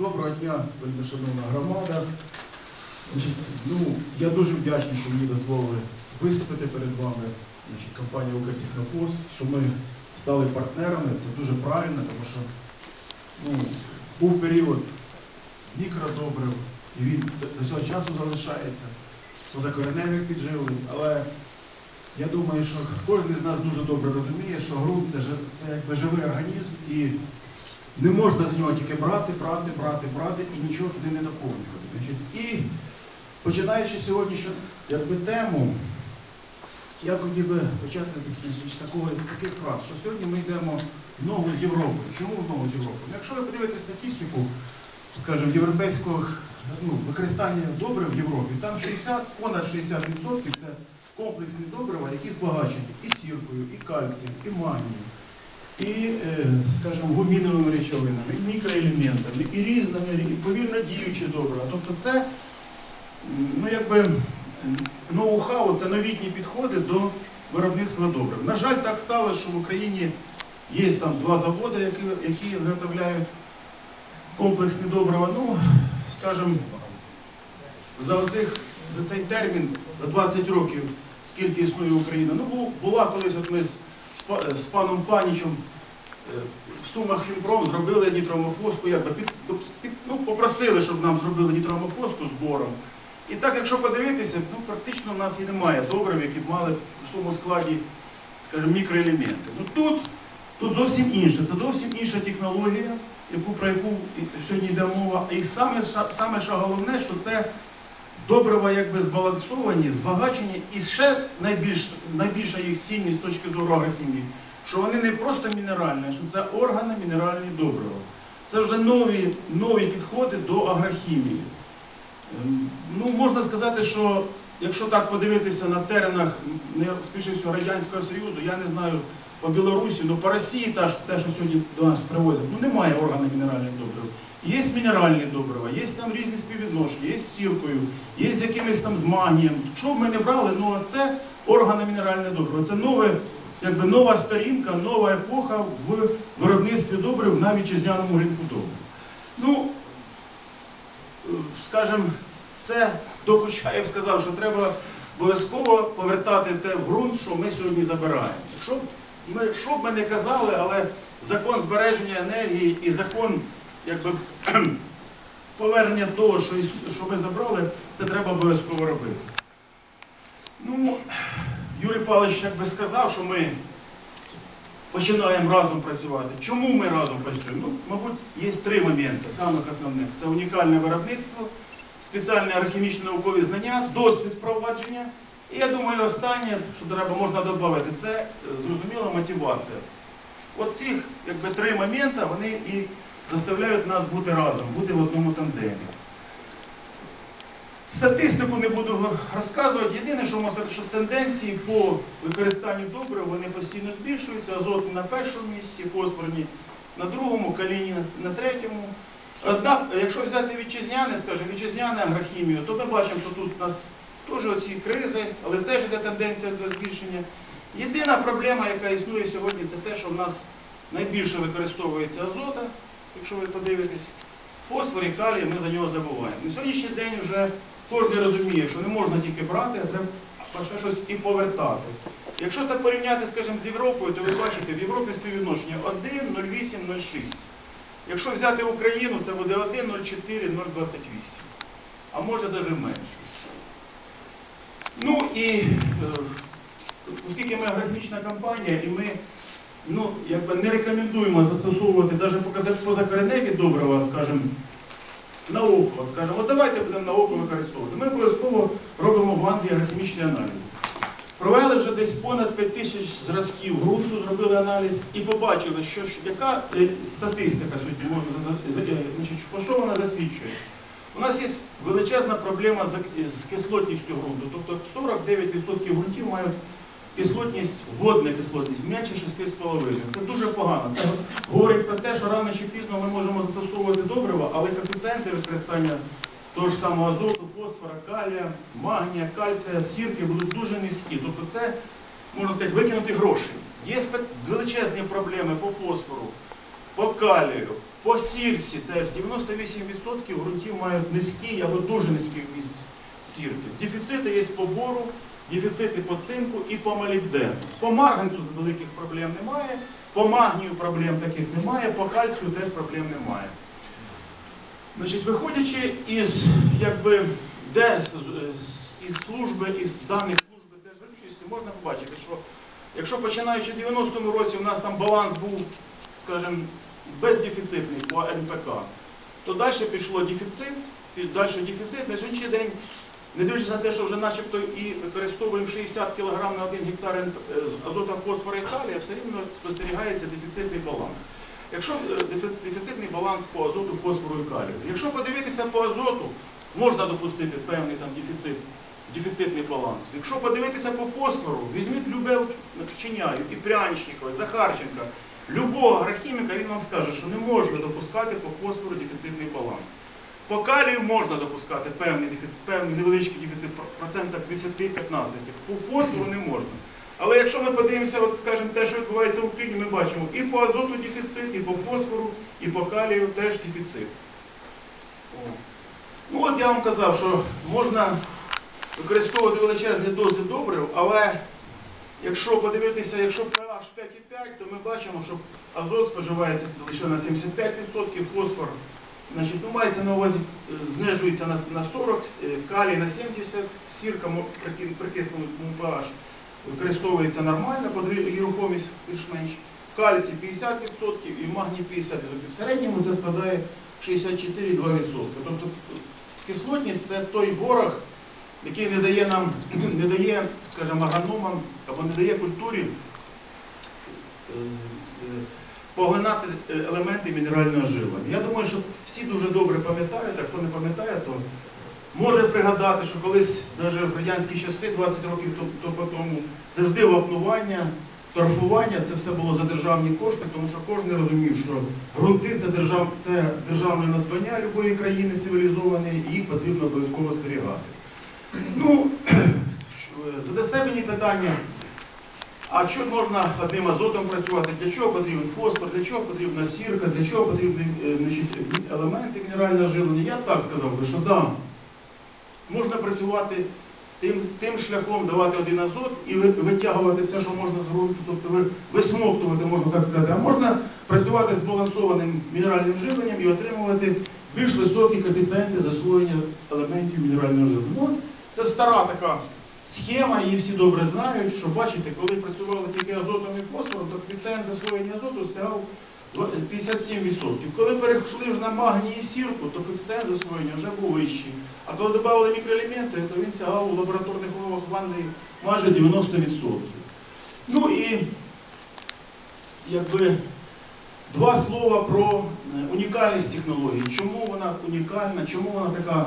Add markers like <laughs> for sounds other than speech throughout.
Доброго дня, вельмишановна громада. Ну, я дуже вдячний, що мені дозволили виступити перед вами. Компанія «Укртехнофос», що ми стали партнерами. Це дуже правильно, тому що ну, був період мікродобрив, і він до- цього часу залишається позакореневих підживлень. Але я думаю, що кожен з нас дуже добре розуміє, що ґрунт це, це якби живий організм, і не можна з нього тільки брати, брати, брати, брати і нічого туди не доповнювати. І починаючи сьогоднішню якби, тему, я хотів би почати з такого, таких фраз, що сьогодні ми йдемо в ногу з Європою. Чому в ногу з Європою? Ну, Якщо ви подивитесь статистику, скажімо, європейського ну, використання добрив в Європі, там 60, понад 60% це комплексні добрива, які збагачені і сіркою, і кальцієм, і магнієм, і, е, скажімо, гуміновими речовинами, і мікроелементами, і різними, і повільно діючі добрива. Тобто це ну, якби, ноу-хау, це новітні підходи до виробництва добрив. На жаль, так сталося, що в Україні є там два заводи, які, які виготовляють комплексні добрива. Ну, скажімо, за, оцих, за цей термін, за 20 років, скільки існує Україна. Ну, була колись, от ми з, з, паном Панічем е, в Сумах Фінпром зробили нітромофоску, якби під, ну, попросили, щоб нам зробили нітромофоску з бором. І так, якщо подивитися, ну, практично в нас і немає добрив, які б мали в цьому складі, скажімо, мікроелементи. Ну, тут, тут зовсім інше, це зовсім інша технологія, яку, про яку сьогодні йде мова. І саме, саме що головне, що це добрива якби збалансовані, збагачені, і ще найбільш, найбільша їх цінність з точки зору агрохімії, що вони не просто мінеральні, а що це органи мінеральні добрива. Це вже нові, нові підходи до агрохімії. Ем, Ну, можна сказати, що якщо так подивитися на теренах, всього, Радянського Союзу, я не знаю по Білорусі, ну по Росії та те, що сьогодні до нас привозять, ну немає органів мінеральних добрив. Є мінеральні добрива, є там різні співвідношення, є з сіркою, є з якимось там з. Що б ми не брали, ну це органи мінеральне добриво. Це нове, якби нова сторінка, нова епоха в виробництві добрив на вітчизняному ринку добрив. Ну, скажімо, це до Кучаєв сказав, що треба обов'язково повертати те в ґрунт, що ми сьогодні забираємо. Якщо що б ми не казали, але закон збереження енергії і закон якби, повернення того, що, що ми забрали, це треба обов'язково робити. Ну, Юрій Павлович якби сказав, що ми починаємо разом працювати. Чому ми разом працюємо? Ну, мабуть, є три моменти, самих основних. Це унікальне виробництво, спеціальні агрохімічні наукові знання, досвід впровадження. І я думаю, останнє, що треба можна додати, це е, зрозуміла мотивація. От ці якби, три моменти вони і заставляють нас бути разом, бути в одному тандемі. Статистику не буду розказувати. Єдине, що можна сказати, що тенденції по використанню добрив вони постійно збільшуються. Азот на першому місці, фосфорні на другому, каліні на- третьому. Однак, якщо взяти вітчизняне, скажімо, вітчизняне агрохімію, то ми бачимо, що тут у нас теж оці кризи, але теж йде тенденція до збільшення. Єдина проблема, яка існує сьогодні, це те, що в нас найбільше використовується азота, якщо ви подивитесь. Фосфор і калій ми за нього забуваємо. На сьогоднішній день вже кожен розуміє, що не можна тільки брати, а треба щось і повертати. Якщо це порівняти, скажімо, з Європою, то ви бачите, в Європі співвідношення 1, 0,8, 0,6. Якщо взяти Україну, це буде 1, 0,4, 0,28. А може навіть менше. Ну і е, оскільки ми агрохімічна компанія, і ми ну, якби не рекомендуємо застосовувати навіть показати позакореневі добрива, скажімо, на око. От, скажімо, от давайте будемо на око використовувати. Ми обов'язково робимо в Англії агрохімічні аналізи. Провели вже десь понад 5 тисяч зразків ґрунту, зробили аналіз і побачили, що, яка е, статистика сьогодні можна е, значить, що вона засвідчує. У нас є величезна проблема з кислотністю ґрунту. Тобто 49% ґрунтів мають кислотність, водна кислотність менше 6,5. Це дуже погано. Це говорить про те, що рано чи пізно ми можемо застосовувати добрива, але коефіцієнти використання того ж самого азоту, фосфора, калія, магнія, кальція, сірки будуть дуже низькі. Тобто це, можна сказати, викинути гроші. Є величезні проблеми по фосфору, по калію, По сірці теж 98% ґрунтів мають низький або дуже низький вміст сірки. Дефіцити є по бору, дефіцити по цинку і по молібдену. По марганцю великих проблем немає, по магнію проблем таких немає, по кальцію теж проблем немає. Значить, виходячи із, якби, де, із служби, із даних служби держвивчості, можна побачити, що якщо починаючи в 90-му році у нас там баланс був, скажімо, бездефіцитний по НПК, то далі пішло дефіцит, далі дефіцит. На сьогоднішній день, не дивлячись на те, що вже начебто і використовуємо 60 кг на 1 гектар е, азота, фосфора і калія, все рівно спостерігається дефіцитний баланс. Якщо е, дефіцитний баланс по азоту, фосфору і калію. Якщо подивитися по азоту, можна допустити певний там дефіцит, дефіцитний баланс. Якщо подивитися по фосфору, візьміть любе вчиняю, і Пряничникова, і Захарченка, любого агрохіміка, він вам скаже, що не можна допускати по фосфору дефіцитний баланс. По калію можна допускати певний, певний невеличкий дефіцит, процентах 10-15, по фосфору не можна. Але якщо ми подивимося, от, скажімо, те, що відбувається в Україні, ми бачимо і по азоту дефіцит, і по фосфору, і по калію теж дефіцит. О. Ну от я вам казав, що можна використовувати величезні дози добрив, але якщо подивитися, якщо pH 5,5, то ми бачимо, що азот споживається лише на 75%, фосфор значить, ну, мається на увазі, е, знижується на, на 40, е, калій на 70, сірка мо- при при кислому pH використовується нормально, подві- рухомість більш-менш. В кальці 50% і в магній 50%. В середньому це складає 64,2%. Тобто кислотність це той ворог, який не дає нам, <clears throat> не дає, скажімо, агрономам або не дає культурі е, е, поглинати е, елементи мінерального живлення. Я думаю, що всі дуже добре пам'ятають, а хто не пам'ятає, то може пригадати, що колись, навіть в радянські часи, 20 років тому, завжди вапнування, торфування це все було за державні кошти, тому що кожен розумів, що ґрунти це, це державне надбання любої країни цивілізованої, і їх потрібно обов'язково зберігати. Ну, <clears throat> що, задасте мені питання, а що можна одним азотом працювати? Для чого потрібен фосфор, для чого потрібна сірка, для чого потрібні е, значить, елементи мінерального живлення? Я так сказав що да, можна працювати тим, тим шляхом давати один азот і витягувати все, що можна з ґрунту, тобто ви висмоктувати, можна так сказати, а можна працювати з збалансованим мінеральним живленням і отримувати більш високі коефіцієнти засвоєння елементів мінерального живлення. Ну, це стара така схема, її всі добре знають, що бачите, коли працювали тільки азотом і фосфором, то коефіцієнт засвоєння азоту стягав 57%. Коли перейшли вже на магній і сірку, то коефіцієнт засвоєння вже був вищий. А коли додали мікроелементи, то він сягав у лабораторних умовах ванни майже 90%. Ну і якби два слова про е, унікальність технології. Чому вона унікальна, чому вона така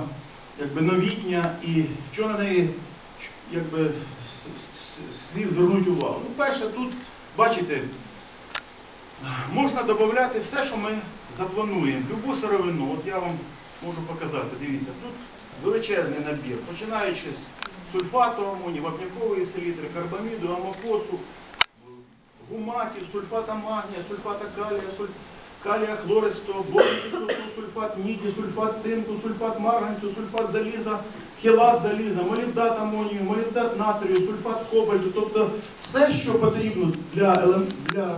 якби, новітня і що на неї якби, слід звернути увагу. Ну, перше, тут, бачите, можна додати все, що ми заплануємо. Любу сировину, от я вам можу показати, дивіться, тут величезний набір, починаючи з сульфату амонію, вапнякової селітри, карбаміду, амофосу, гуматів, сульфата магнія, сульфата калія, суль... калія хлористого, боркислоту, сульфат міді, сульфат цинку, сульфат марганцю, сульфат заліза, хелат заліза, молібдат амонію, молібдат натрію, сульфат кобальту, тобто все, що потрібно для, для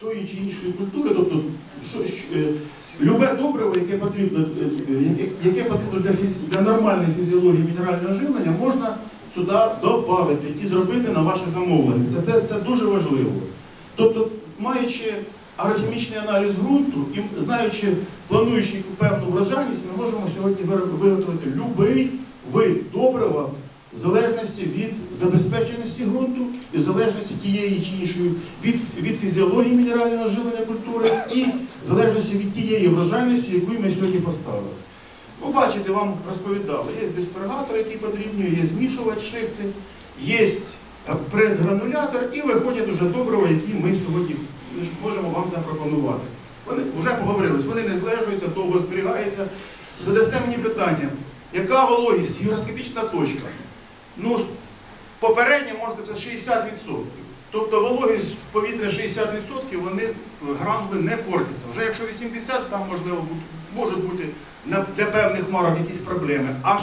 тої чи іншої культури, тобто що, що, е, любе добриво, яке потрібно, е, е, яке потрібно для, фіз... для нормальної фізіології мінерального живлення, можна сюди додати і зробити на ваше замовлення. Це, це дуже важливо. Тобто, маючи агрохімічний аналіз ґрунту і знаючи, плануючи певну врожайність, ми можемо сьогодні виготовити будь-який вид добрива в залежності від забезпеченості ґрунту, і в залежності тієї чи іншої від, від фізіології мінерального живлення культури і в залежності від тієї врожайності, яку ми сьогодні поставили. Ну, бачите, вам розповідали, є диспергатор, який потрібні, є змішувач шифти, є прес-гранулятор і виходять уже добрива, які ми сьогодні можемо вам запропонувати. Вони вже поговорились, вони не злежуються, довго зберігаються. Задасте мені питання, яка вологість, гігроскопічна точка? Ну, попередньо, можна сказати, 60%. Тобто вологість в повітря 60%, вони е, гранули не портяться. Вже якщо 80%, там можливо можуть бути для певних марок якісь проблеми. А 60%,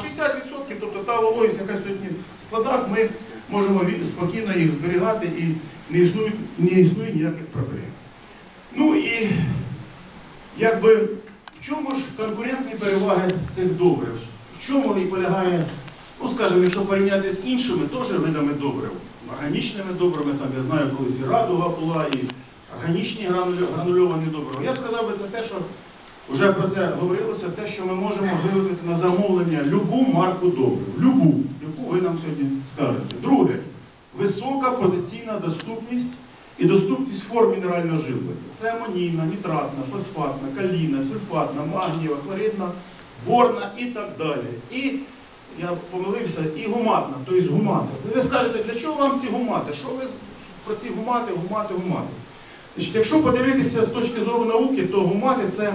тобто та вологість, яка сьогодні в складах, ми можемо спокійно їх зберігати і не існує, не існує ніяких проблем. Ну і якби в чому ж конкурентні переваги цих добрив? Чому і полягає, ну скажімо, якщо порівняти з іншими теж видами добрив, органічними добривами, там я знаю, колись і радуга була, і органічні гранульовані добрива. Я б сказав би це те, що вже про це говорилося, те, що ми можемо виготовити на замовлення любу марку добрив, любу, яку ви нам сьогодні скажете. Друге, висока позиційна доступність і доступність форм мінерального живлення. Це амонійна, нітратна, фосфатна, калійна, сульфатна, магнієва, хлоридна, борна і так далі. І я помилився, і гуматна, тобто гумати. Ви скажете, для чого вам ці гумати? Що ви про ці гумати, гумати, гумати? Значить, якщо подивитися з точки зору науки, то гумати це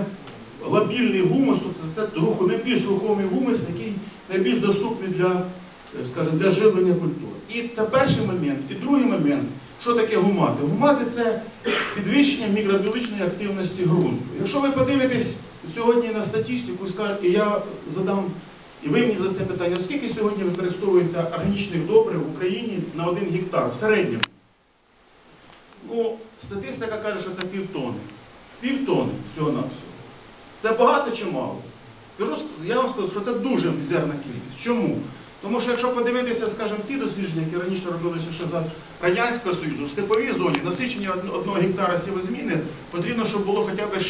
лабільний гумус, тобто це найбільш рухомий гумус, який найбільш доступний для, е, скажімо, для живлення культур. І це перший момент. І другий момент, що таке гумати? Гумати це підвищення мікробіологічної активності ґрунту. Якщо ви подивитесь сьогодні на статистику скажете, я задам, і ви мені задасте питання, скільки сьогодні використовується органічних добрив в Україні на один гектар в середньому? Ну, статистика каже, що це півтони. Півтони всього-навсього. Це багато чи мало? Скажу, я вам скажу, що це дуже мізерна кількість. Чому? Тому що якщо подивитися, скажімо, ті дослідження, які раніше робилися ще за Радянського Союзу, в степовій зоні насичення одного гектара сівозміни потрібно, щоб було хоча б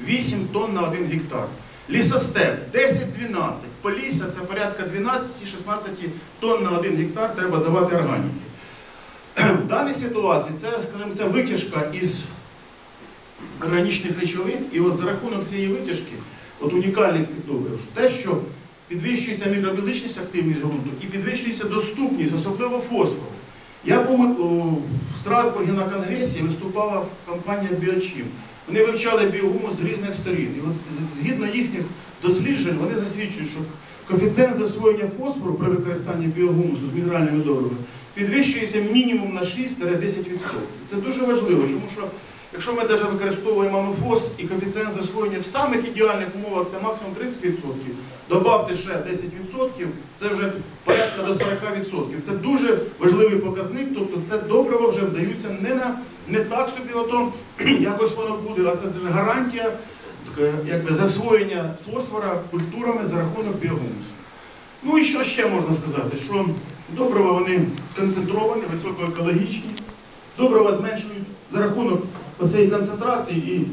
6-8 тонн на один гектар. Лісостеп 10-12. Полісся це порядка 12-16 тонн на один гектар треба давати органіки. <clears throat> В даній ситуації це, скажімо, це витяжка із органічних речовин, і от за рахунок цієї витяжки, от унікальних цих добрив, те, що підвищується мікробіологічність активність ґрунту і підвищується доступність, особливо фосфору. Я був о, в Страсбургі на конгресі, виступала компанія Біочим. Вони вивчали біогумус з різних сторін. І от згідно їхніх досліджень, вони засвідчують, що коефіцієнт засвоєння фосфору при використанні біогумусу з мінеральними добривами підвищується мінімум на 6-10%. Це дуже важливо, тому що якщо ми навіть використовуємо амофос і коефіцієнт засвоєння в самих ідеальних умовах це максимум 30%, додавте ще 10%, це вже порядка до 40%. Це дуже важливий показник, тобто це добриво вже вдаються не на не так собі, ото <clears throat> якось воно буде, а це вже гарантія якби, засвоєння фосфора культурами за рахунок біогумусу. Ну і що ще можна сказати? Що добрива вони концентровані, високоекологічні, добрива зменшують за рахунок цієї концентрації і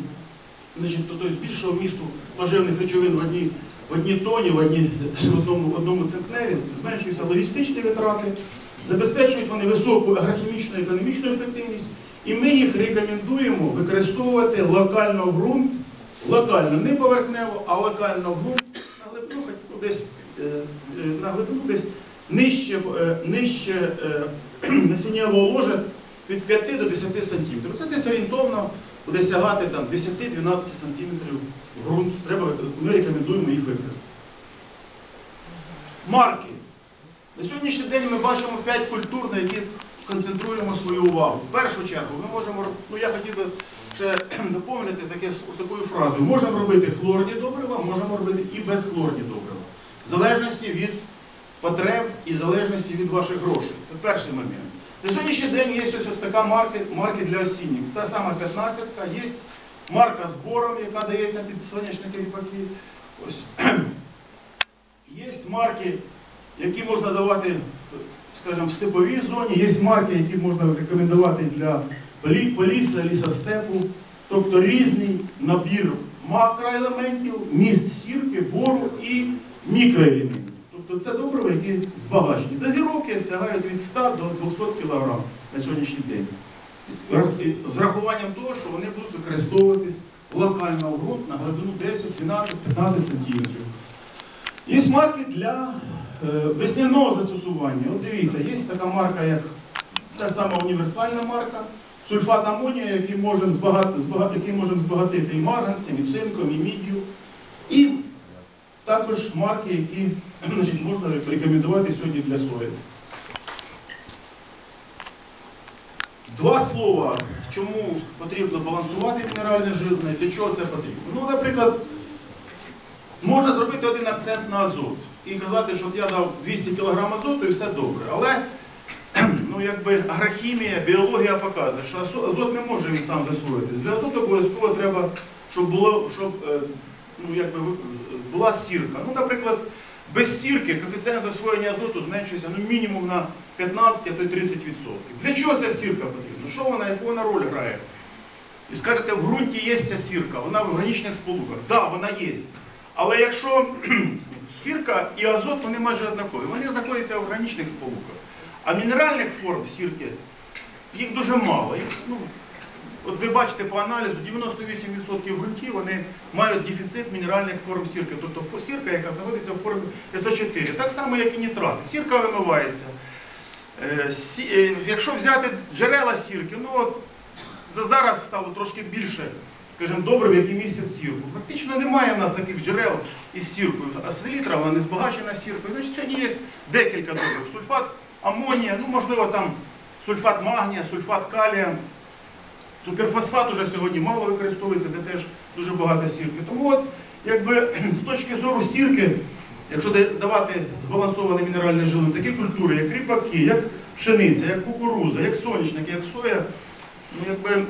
значить, тобто збільшого вмісту поживних речовин в одній, в одній тоні, в, одній, <laughs> в, одному, в одному центнері, зменшуються логістичні витрати, забезпечують вони високу агрохімічну і економічну ефективність, і ми їх рекомендуємо використовувати локально в ґрунт, локально, не поверхнево, а локально в ґрунт на глибину, ну, десь, е, е, на глибину десь нижче, е, нижче <clears throat> насіннєвого ложа від 5 до 10 сантиметрів. Це десь орієнтовно буде сягати 10-12 сантиметрів в ґрунт. Треба, ми рекомендуємо їх використати. Марки. На сьогоднішній день ми бачимо 5 культур, на які концентруємо свою увагу. В першу чергу ми можемо, ну я хотів би ще доповнити таке, такою фразою. Можемо робити хлорні добрива, можемо робити і безхлорні добрива. В залежності від потреб і в залежності від ваших грошей. Це перший момент. На сьогоднішній день є ось, така марка, марки для осінніх. Та сама 15-ка, є марка з бором, яка дається під соняшники ріпаки. Ось. <clears throat> Є марки, які можна давати, скажімо, в степовій зоні, є марки, які можна рекомендувати для полі- полісся, лісостепу, тобто різний набір макроелементів, міст сірки, бору і мікроелементів. Тобто це добрива, які збагачені. Дозіровки сягають від 100 до 200 кг на сьогоднішній день. З рахуванням того, що вони будуть використовуватись локально в ґрунт на глибину 10, 12, 15 сантиметрів. Є марки для весняного застосування. От дивіться, є така марка, як та сама універсальна марка, сульфат амонію, який можемо збагати, збага- який можемо збагатити і марганцем, і цинком, і міддю. І також марки, які <clears throat> значить, можна рекомендувати сьогодні для сої. Два слова, чому потрібно балансувати мінеральне живлення, для чого це потрібно. Ну, наприклад, можна зробити один акцент на азот і казати, що я дав 200 кг азоту і все добре. Але ну, якби агрохімія, біологія показує, що азот не може він сам засвоїтись. Для азоту обов'язково треба, щоб, було, щоб е, ну, якби, була сірка. Ну, наприклад, без сірки коефіцієнт засвоєння азоту зменшується ну, мінімум на 15, а то й 30%. Для чого ця сірка потрібна? Що вона, яку вона роль грає? І скажете, в ґрунті є ця сірка, вона в органічних сполуках. Так, да, вона є. Але якщо сірка і азот, вони майже однакові, вони знаходяться в органічних сполуках. А мінеральних форм сірки, їх дуже мало. Їх, ну, от ви бачите по аналізу, 98% ґрунтів вони мають дефіцит мінеральних форм сірки. Тобто сірка, яка знаходиться в формі СО4. Так само, як і нітрати. Сірка вимивається. Е, е, Якщо взяти джерела сірки, ну от зараз стало трошки більше, скажімо, добрив, які містять сірку. Практично немає в нас таких джерел із сіркою. А селітра вона не збагачена сіркою. Значить, сьогодні є декілька добрив. Сульфат амонія, ну можливо там сульфат магнія, сульфат калія. Суперфосфат уже сьогодні мало використовується, де теж дуже багато сірки. Тому от, якби з точки зору сірки, якщо давати збалансоване мінеральне жилення, такі культури, як ріпаки, як пшениця, як кукуруза, як соняшник, як соя, ну, якби,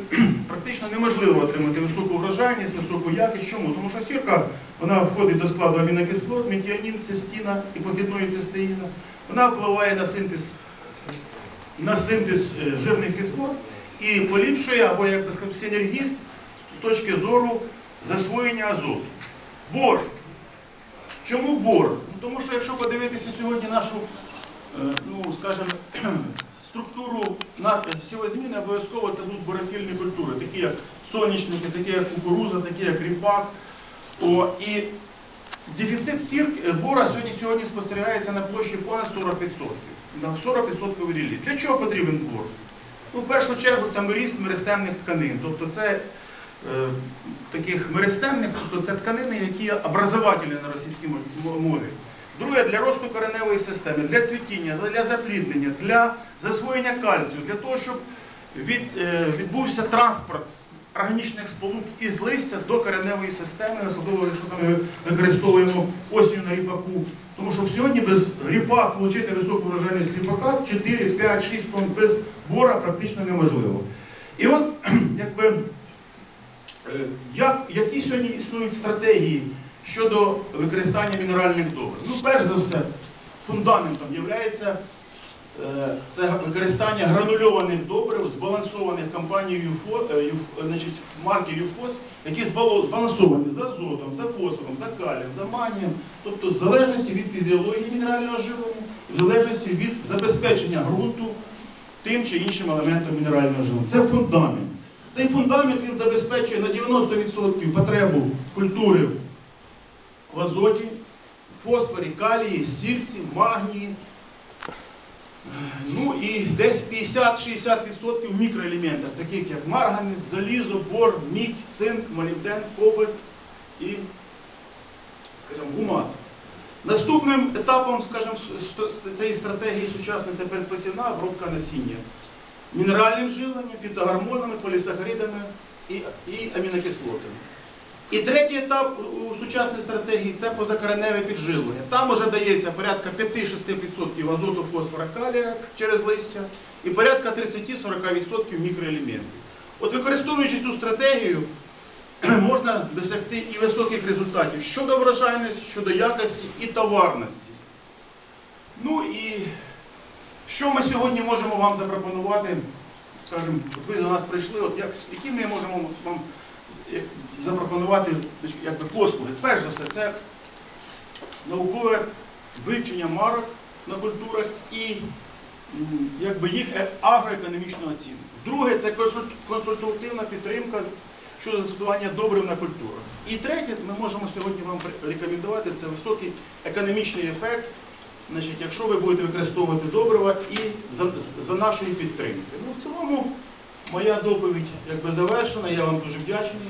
практично неможливо отримати високу врожайність, високу якість. Чому? Тому що сірка вона входить до складу амінокислот, метіонін, цистіна і похідної цистеїна. Вона впливає на синтез, на синтез е, жирних кислот і поліпшує або, як би сказати, синергіст з точки зору засвоєння азоту. Бор. Чому бор? Ну, тому що якщо подивитися сьогодні нашу, е, ну, скажімо, структуру сівозміни, обов'язково це будуть борофільні культури, такі як соняшники, такі як кукуруза, такі як ріпак. О, і дефіцит сірки, бора сьогодні, сьогодні спостерігається на площі понад 40%. На 40% рілі. Для чого потрібен бор? Ну, в першу чергу це миріст меристемних тканин. Тобто це е, таких меристемних, тобто це тканини, які образовательні на російській мові. Друге, для росту кореневої системи, для цвітіння, для запліднення, для засвоєння кальцію, для того, щоб від, е, відбувся транспорт органічних сполук із листя до кореневої системи, особливо якщо ми використовуємо осінню на ріпаку. Тому що сьогодні без ріпа отримати високу врожайність ріпака 4, 5, 6 тонн без бора практично неможливо. І от, <clears throat> якби, е, як, які сьогодні існують стратегії щодо використання мінеральних добрив? Ну, перш за все, фундаментом є це використання гранульованих добрив, збалансованих компанією е, е, значить, марки ЮФОС, які збалансовані за азотом, за фосфором, за калієм, за манієм, тобто в залежності від фізіології мінерального живлення, в залежності від забезпечення ґрунту тим чи іншим елементом мінерального живлення. Це фундамент. Цей фундамент він забезпечує на 90% потребу культури в азоті, фосфорі, калії, сільці, магнії. Ну і десь 50-60% в мікроелементах, таких як марганець, залізо, бор, мідь, цинк, молібден, кобальт і, скажімо, гумат. Наступним етапом, скажімо, цієї стратегії сучасної це передпосівна обробка насіння. Мінеральним живленням, фітогормонами, полісахаридами і, і амінокислотами. І третій етап у сучасній стратегії це позакореневе підживлення. Там вже дається порядка 5-6% азоту, фосфора, калія через листя і порядка 30-40% мікроелементів. От використовуючи цю стратегію, <clears throat> можна досягти і високих результатів щодо врожайності, щодо якості і товарності. Ну і що ми сьогодні можемо вам запропонувати? Скажімо, от ви до нас прийшли, от як, які ми можемо вам запропонувати якби, послуги. Перш за все, це наукове вивчення марок на культурах і якби, їх е- агроекономічну оцінку. Друге це консультативна підтримка щодо застосування добрив на культурах. І третє, ми можемо сьогодні вам рекомендувати це високий економічний ефект, значить, якщо ви будете використовувати добрива і за, за нашої підтримки. Ну, в цілому моя доповідь якби завершена, я вам дуже вдячний.